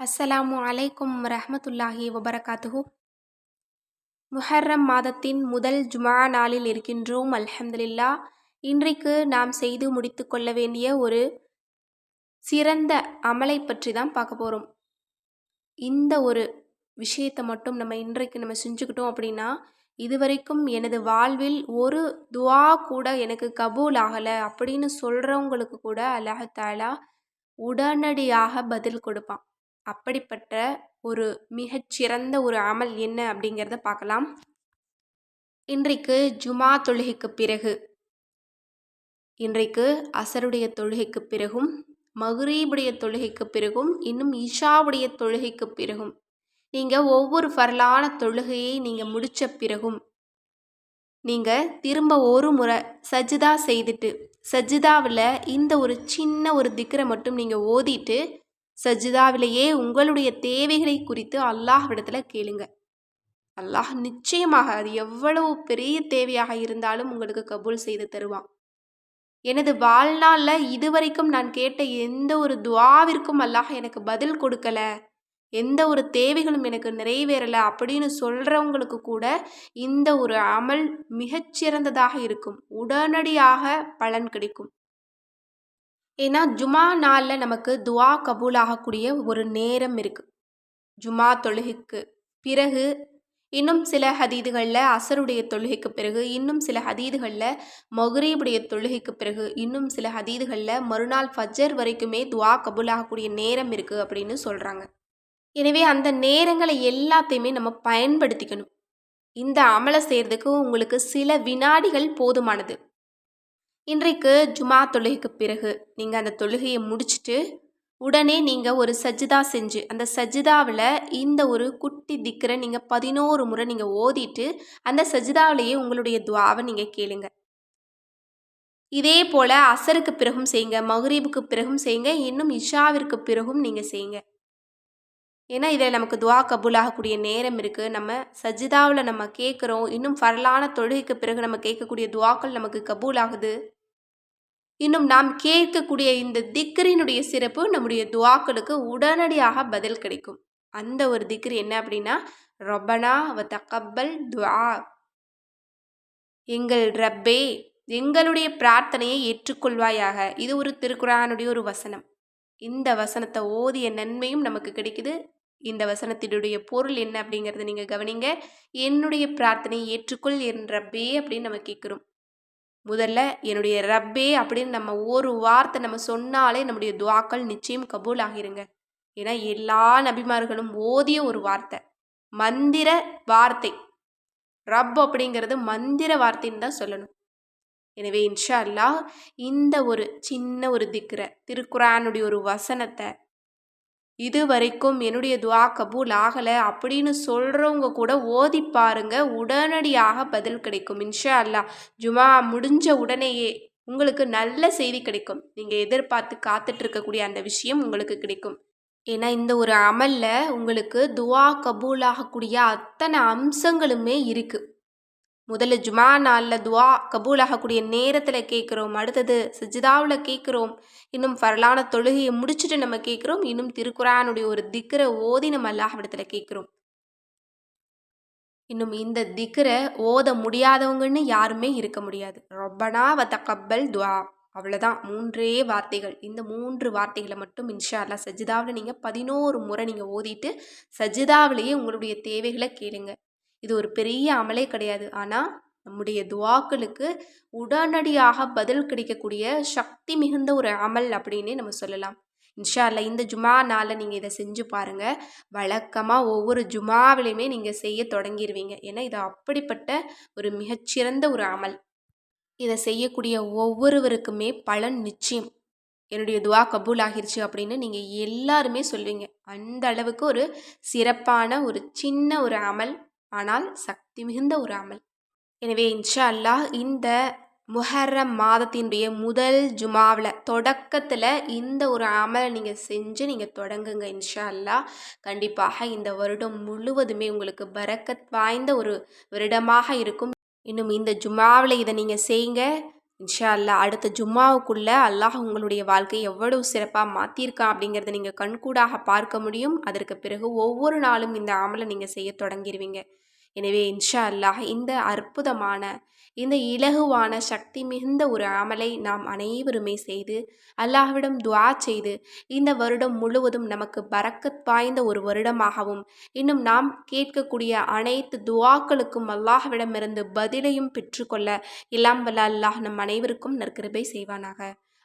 அஸ்ஸலாமு அலைக்கும் ரஹமத்துல்லாஹி வபரகாத்துஹு. முஹர்ரம் மாதத்தின் முதல் ஜுமா நாளில் இருக்கின்றோம் அல்ஹம்துலில்லா. இன்றைக்கு நாம் செய்து முடித்து கொள்ள வேண்டிய ஒரு சிறந்த அமலை பற்றி தான் பார்க்க போகிறோம் இந்த ஒரு விஷயத்தை மட்டும் நம்ம இன்றைக்கு நம்ம செஞ்சுக்கிட்டோம் அப்படின்னா இதுவரைக்கும் எனது வாழ்வில் ஒரு துவா கூட எனக்கு கபூல் ஆகலை அப்படின்னு சொல்கிறவங்களுக்கு கூட அல்லாஹாலா உடனடியாக பதில் கொடுப்பான். அப்படிப்பட்ட ஒரு மிகச்சிறந்த ஒரு அமல் என்ன அப்படிங்கிறத பார்க்கலாம். இன்றைக்கு ஜுமா தொழுகைக்கு பிறகு. இன்றைக்கு அசருடைய தொழுகைக்கு பிறகும் மகுரீபுடைய தொழுகைக்கு பிறகும் இன்னும் இஷாவுடைய தொழுகைக்கு பிறகும். நீங்கள் ஒவ்வொரு ஃபரலான தொழுகையை நீங்கள் முடித்த பிறகும் நீங்கள் திரும்ப ஒரு முறை சஜிதா செய்துட்டு சஜிதாவில் இந்த ஒரு சின்ன ஒரு திக்கரை மட்டும் நீங்கள் ஓதிட்டு சஜிதாவிலேயே உங்களுடைய தேவைகளை குறித்து அல்லாஹ்விடத்தில் கேளுங்க. அல்லாஹ் நிச்சயமாக அது எவ்வளவு பெரிய தேவையாக இருந்தாலும் உங்களுக்கு கபூல் செய்து தருவான். எனது வாழ்நாளில் இதுவரைக்கும் நான் கேட்ட எந்த ஒரு துவாவிற்கும் அல்லாஹ் எனக்கு பதில் கொடுக்கல. எந்த ஒரு தேவைகளும் எனக்கு நிறைவேறலை அப்படின்னு சொல்கிறவங்களுக்கு கூட இந்த ஒரு அமல் மிகச்சிறந்ததாக இருக்கும். உடனடியாக பலன் கிடைக்கும். ஏன்னா ஜுமா நாளில் நமக்கு துவா கபூல் ஆகக்கூடிய ஒரு நேரம் இருக்குது ஜுமா தொழுகைக்கு பிறகு இன்னும் சில ஹதீதுகளில் அசருடைய தொழுகைக்கு பிறகு இன்னும் சில ஹதீதுகளில் மொஹரீபுடைய தொழுகைக்கு பிறகு இன்னும் சில ஹதீதுகளில் மறுநாள் ஃபஜர் வரைக்குமே துவா கபூல் ஆகக்கூடிய நேரம் இருக்குது அப்படின்னு சொல்கிறாங்க எனவே அந்த நேரங்களை எல்லாத்தையுமே நம்ம பயன்படுத்திக்கணும். இந்த அமலை செய்கிறதுக்கு உங்களுக்கு சில வினாடிகள் போதுமானது. இன்றைக்கு ஜுமா தொழுகைக்கு பிறகு நீங்கள் அந்த தொழுகையை முடிச்சுட்டு உடனே நீங்கள் ஒரு சஜிதா செஞ்சு அந்த சஜிதாவில் இந்த ஒரு குட்டி திக்கரை நீங்கள் பதினோரு முறை நீங்கள் ஓதிட்டு அந்த சஜிதாவிலேயே உங்களுடைய துவாவை நீங்கள் கேளுங்க. இதே போல் அசருக்கு பிறகும் செய்யுங்க மகரீபுக்கு பிறகும் செய்யுங்க இன்னும் இஷாவிற்கு பிறகும் நீங்கள் செய்யுங்க. ஏன்னா இதில் நமக்கு துவா கபூலாகக்கூடிய நேரம் இருக்குது நம்ம சஜிதாவில் நம்ம கேட்குறோம் இன்னும் பரலான தொழுகைக்கு பிறகு நம்ம கேட்கக்கூடிய துவாக்கள் நமக்கு கபூல் ஆகுது இன்னும் நாம் கேட்கக்கூடிய இந்த திக்ரினுடைய சிறப்பு நம்முடைய துவாக்களுக்கு உடனடியாக பதில் கிடைக்கும். அந்த ஒரு திக்ரி என்ன அப்படின்னா ரொபனா வ தக்கப்பல் துவா எங்கள் ரப்பே எங்களுடைய பிரார்த்தனையை ஏற்றுக்கொள்வாயாக. இது ஒரு திருக்குறானுடைய ஒரு வசனம். இந்த வசனத்தை ஓதிய நன்மையும் நமக்கு கிடைக்குது. இந்த வசனத்தினுடைய பொருள் என்ன அப்படிங்கிறத நீங்கள் கவனிங்க. என்னுடைய பிரார்த்தனையை ஏற்றுக்கொள் என் ரப்பே அப்படின்னு நம்ம கேட்குறோம். முதல்ல என்னுடைய ரப்பே அப்படின்னு நம்ம ஒரு வார்த்தை நம்ம சொன்னாலே நம்முடைய துவாக்கள் நிச்சயம் கபூல் ஆகிருங்க ஏன்னா எல்லா நபிமார்களும் ஓதிய ஒரு வார்த்தை. மந்திர வார்த்தை. ரப் அப்படிங்கிறது மந்திர வார்த்தைன்னு தான் சொல்லணும். எனவே இன்ஷா அல்லாஹ் இந்த ஒரு சின்ன ஒரு திக்கிற திருக்குறானுடைய ஒரு வசனத்தை இது வரைக்கும் என்னுடைய துவா கபூல் ஆகலை. அப்படின்னு சொல்கிறவங்க கூட ஓதி பாருங்க. உடனடியாக பதில் கிடைக்கும். இன்ஷா அல்லா ஜுமா முடிஞ்ச உடனேயே உங்களுக்கு நல்ல செய்தி கிடைக்கும். நீங்கள் எதிர்பார்த்து காத்துட்ருக்கக்கூடிய அந்த விஷயம் உங்களுக்கு கிடைக்கும். ஏன்னா இந்த ஒரு அமலில் உங்களுக்கு துவா கபூலாகக்கூடிய அத்தனை அம்சங்களுமே இருக்குது முதல்ல ஜுமா நாளில் துவா கபூல் ஆகக்கூடிய நேரத்தில் கேட்குறோம் அடுத்தது சஜிதாவில் கேட்குறோம். இன்னும் வரலான தொழுகையை முடிச்சுட்டு நம்ம கேட்குறோம். இன்னும் திருக்குறானுடைய ஒரு திக்கரை ஓதி நம்ம அல்லாஹ்விடத்தில் கேட்குறோம். இன்னும் இந்த திக்கரை ஓத முடியாதவங்கன்னு யாருமே இருக்க முடியாது. ரொப்பனா வ தக்கப்பல் துவா. அவ்வளோதான் மூன்றே வார்த்தைகள். இந்த மூன்று வார்த்தைகளை மட்டும் இன்ஷா அல்லா சஜிதாவில் நீங்கள் பதினோரு முறை நீங்கள் ஓதிட்டு சஜிதாவிலேயே உங்களுடைய தேவைகளை கேளுங்கள் இது ஒரு பெரிய அமலே கிடையாது. ஆனால் நம்முடைய துவாக்களுக்கு உடனடியாக பதில் கிடைக்கக்கூடிய சக்தி மிகுந்த ஒரு அமல் அப்படின்னே நம்ம சொல்லலாம். இன்ஷா அல்ல இந்த ஜுமா நாளில் நீங்கள் இதை செஞ்சு பாருங்கள் வழக்கமாக ஒவ்வொரு ஜுமாவிலையுமே நீங்கள் செய்ய தொடங்கிடுவீங்க ஏன்னா இது அப்படிப்பட்ட ஒரு மிகச்சிறந்த ஒரு அமல். இதை செய்யக்கூடிய ஒவ்வொருவருக்குமே பலன் நிச்சயம். என்னுடைய துவா கபூல் ஆகிருச்சு அப்படின்னு நீங்கள் எல்லாருமே சொல்வீங்க. அந்த அளவுக்கு ஒரு சிறப்பான ஒரு சின்ன ஒரு அமல் ஆனால் சக்தி மிகுந்த ஒரு அமல் எனவே இன்ஷா அல்லாஹ் இந்த முஹர்ரம் மாதத்தினுடைய முதல் ஜுமாவில் தொடக்கத்தில் இந்த ஒரு அமலை நீங்கள் செஞ்சு நீங்கள் தொடங்குங்க இன்ஷா அல்லா கண்டிப்பாக இந்த வருடம் முழுவதுமே உங்களுக்கு பரக்கத் வாய்ந்த ஒரு வருடமாக இருக்கும். இன்னும் இந்த ஜுமாவில் இதை நீங்கள் செய்யுங்க இன்ஷா அல்லாஹ் அடுத்த ஜும்மாவுக்குள்ளே அல்லாஹ் உங்களுடைய வாழ்க்கை எவ்வளவு சிறப்பாக மாற்றியிருக்கான் அப்படிங்கிறத நீங்கள் கண்கூடாக பார்க்க முடியும். அதற்கு பிறகு ஒவ்வொரு நாளும் இந்த ஆமலை நீங்கள் செய்ய தொடங்கிடுவீங்க எனவே இன்ஷா அல்லாஹ் இந்த அற்புதமான இந்த இலகுவான சக்தி மிகுந்த ஒரு அமலை நாம் அனைவருமே செய்து அல்லாஹ்விடம் துவா செய்து இந்த வருடம் முழுவதும் நமக்கு பறக்கத் வாய்ந்த ஒரு வருடமாகவும் இன்னும் நாம் கேட்கக்கூடிய அனைத்து துவாக்களுக்கும் அல்லாஹ்விடமிருந்து பதிலையும் பெற்றுக்கொள்ள எல்லாம் வல்ல அல்லாஹ் நம் அனைவருக்கும் நற்கிருபை செய்வானாக.